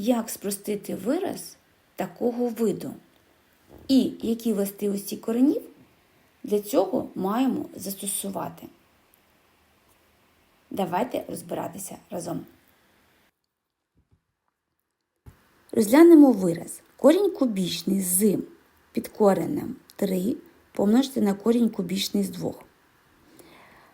як спростити вираз такого виду. І які властивості коренів для цього маємо застосувати. Давайте розбиратися разом. Розглянемо вираз. Корінь кубічний з підкореним 3 помножити на корінь кубічний з 2.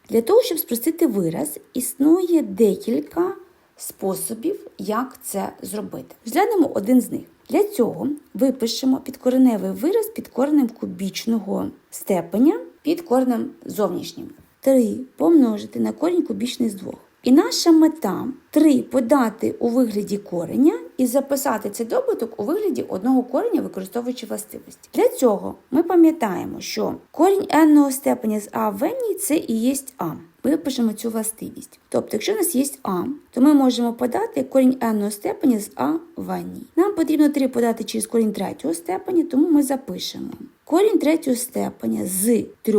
Для того, щоб спростити вираз, існує декілька способів, як це зробити. Розглянемо один з них. Для цього випишемо підкореневий вираз під коренем кубічного степеня під коренем зовнішнім. 3 помножити на корінь кубічний з 2. І наша мета 3 подати у вигляді кореня і записати цей добуток у вигляді одного кореня, використовуючи властивості. Для цього ми пам'ятаємо, що корінь n степеня з а в n – це і є а. Випишемо цю властивість. Тобто, якщо у нас є а, то ми можемо подати корінь n степеня з а в n. Нам потрібно 3 подати через корінь третього степеня, тому ми запишемо корінь третього степеня з 3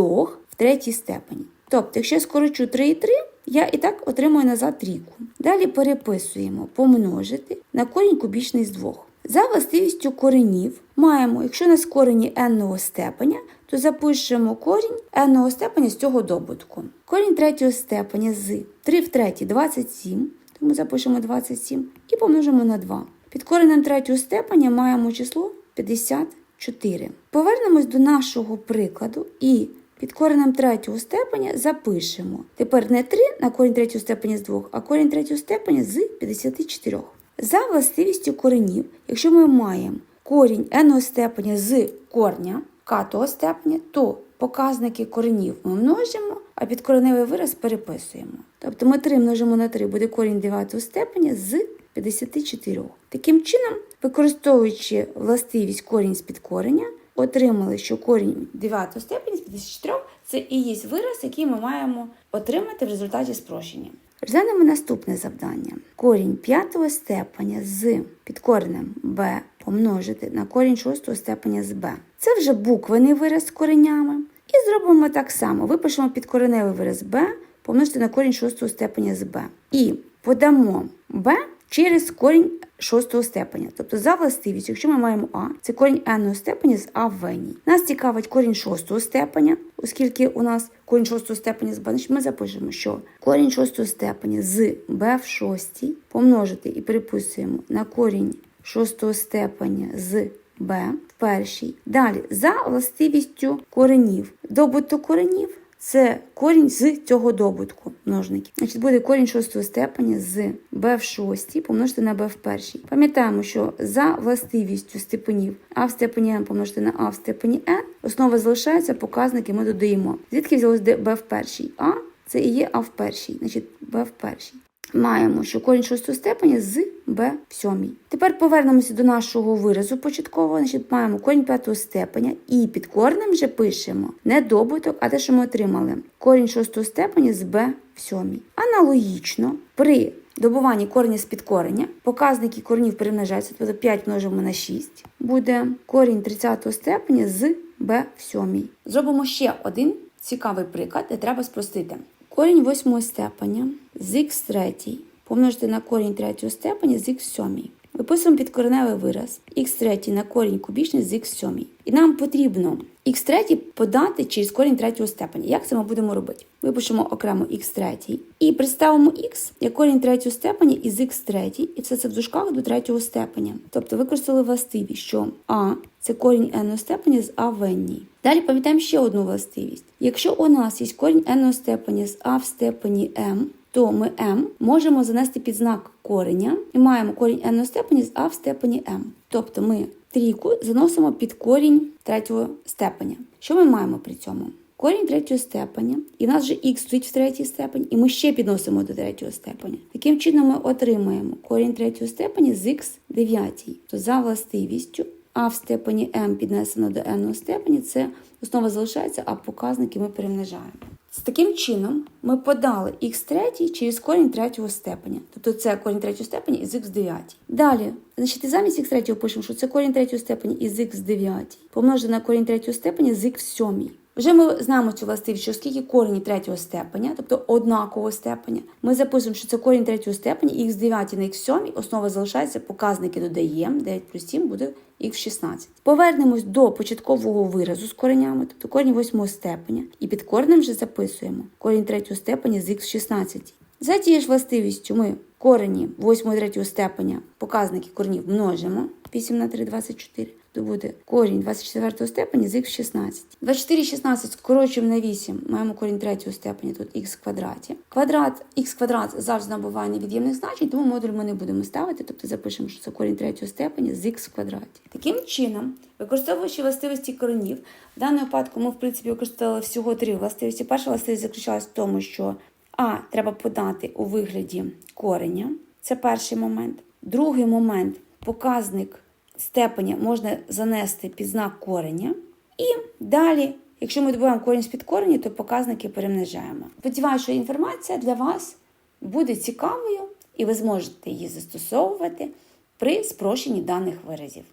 в третій степені. Тобто, якщо я скорочу 3 і 3, я і так отримую назад трійку. Далі переписуємо помножити на корінь кубічний з 2. За властивістю коренів маємо, якщо у нас корені n степеня, то запишемо корінь n степеня з цього добутку. Корінь третього степеня з 3 в третій 27, тому запишемо 27 і помножимо на 2. Під коренем третього степеня маємо число 54. Повернемось до нашого прикладу і під коренем третього степеня запишемо. Тепер не 3 на корінь третього степеня з 2, а корінь третього степеня з 54. За властивістю коренів, якщо ми маємо корінь n степеня з корня катого степеня, то показники коренів ми множимо, а підкореневий вираз переписуємо. Тобто ми 3 множимо на 3 буде корінь 9 степеня з 54. Таким чином, використовуючи властивість корінь з підкорення, отримали, що корінь 9 степені з 54 це і є вираз, який ми маємо отримати в результаті спрощення. Розглянемо наступне завдання. Корінь 5 степеня з підкореним b помножити на корінь 6 степеня з b. Це вже буквений вираз з коренями. І зробимо так само. Випишемо підкореневий вираз b помножити на корінь 6 степеня з b. І подамо b через корінь шостого степеня. Тобто за властивістю, якщо ми маємо А, це корінь n степеня з А в вені. Нас цікавить корінь шостого степеня, оскільки у нас корінь шостого степеня з Б, значить ми запишемо, що корінь шостого степеня з Б в шостій помножити і переписуємо на корінь шостого степеня з Б в першій. Далі, за властивістю коренів, добуток коренів. Це корінь з цього добутку множників. Значить, буде корінь шостого степеня з b в шостій помножити на b в першій. Пам'ятаємо, що за властивістю степенів а в степені n помножити на а в степені n, основа залишається, показники ми додаємо. Звідки взялось b в першій? А це і є а в першій, значить b в першій. Маємо, що корінь шостого степеня з b в сьомій. Тепер повернемося до нашого виразу початкового. Значить, маємо корінь п'ятого степеня і під коренем вже пишемо не добуток, а те, що ми отримали. Корінь шостого степеня з b в сьомій. Аналогічно при добуванні кореня з підкорення показники коренів перемножаються, тобто 5 множимо на 6. Буде корінь 30 степеня з b в сьомій. Зробимо ще один цікавий приклад, де треба спростити. Корінь восьмого степеня з х третій помножити на корінь третього степеня з х сьомій. Виписуємо підкореневий вираз х третій на корінь кубічний з х сьомій. І нам потрібно х третій подати через корінь третього степеня. Як це ми будемо робити? Випишемо окремо х третій і представимо х як корінь третього степеня із х третій, і все це в дужках до третього степеня. Тобто використали властивість, що а це корінь n степеня з а в n. Далі пам'ятаємо ще одну властивість. Якщо у нас є корінь n степеня з а в степені m, то ми m можемо занести під знак кореня і маємо корінь n степені з а в степені m. Тобто ми трійку заносимо під корінь третього степеня. Що ми маємо при цьому? Корінь третього степеня, і в нас вже х стоїть в третій степені, і ми ще підносимо до третього степеня. Таким чином ми отримаємо корінь третього степені з х дев'ятій. То за властивістю а в степені m піднесено до n степені, це основа залишається, а показники ми перемножаємо. З таким чином ми подали х третій через корінь третього степеня. Тобто це корінь третього степені із х9. Далі, значить, замість х третього пишемо, що це корінь третього степені із х9 помножити на корінь третього степені з х сьомій. Вже ми знаємо цю властивість, що оскільки корені третього степеня, тобто однакового степеня, ми записуємо, що це корінь третього степеня, х 9 на х 7, основа залишається, показники додаємо, 9 плюс 7 буде х 16. Повернемось до початкового виразу з коренями, тобто корінь восьмого степеня, і під коренем вже записуємо корінь третього степеня з х 16. За тією ж властивістю ми корені 8 і 3 степеня, показники коренів множимо 8 на 3 24, то буде корінь 24 степеня з х 16. 24 16 скорочуємо на 8, маємо корінь 3 степеня, тут х в квадраті. Квадрат, х квадрат завжди набуває невід'ємних значень, тому модуль ми не будемо ставити, тобто запишемо, що це корінь 3 степеня з х в квадраті. Таким чином, використовуючи властивості коренів, в даному випадку ми, в принципі, використовували всього три властивості. Перша властивість заключалась в тому, що а треба подати у вигляді кореня. Це перший момент. Другий момент показник степеня можна занести під знак кореня. І далі, якщо ми добуваємо корінь з-під кореня, то показники перемножаємо. Сподіваюся, що інформація для вас буде цікавою і ви зможете її застосовувати при спрощенні даних виразів.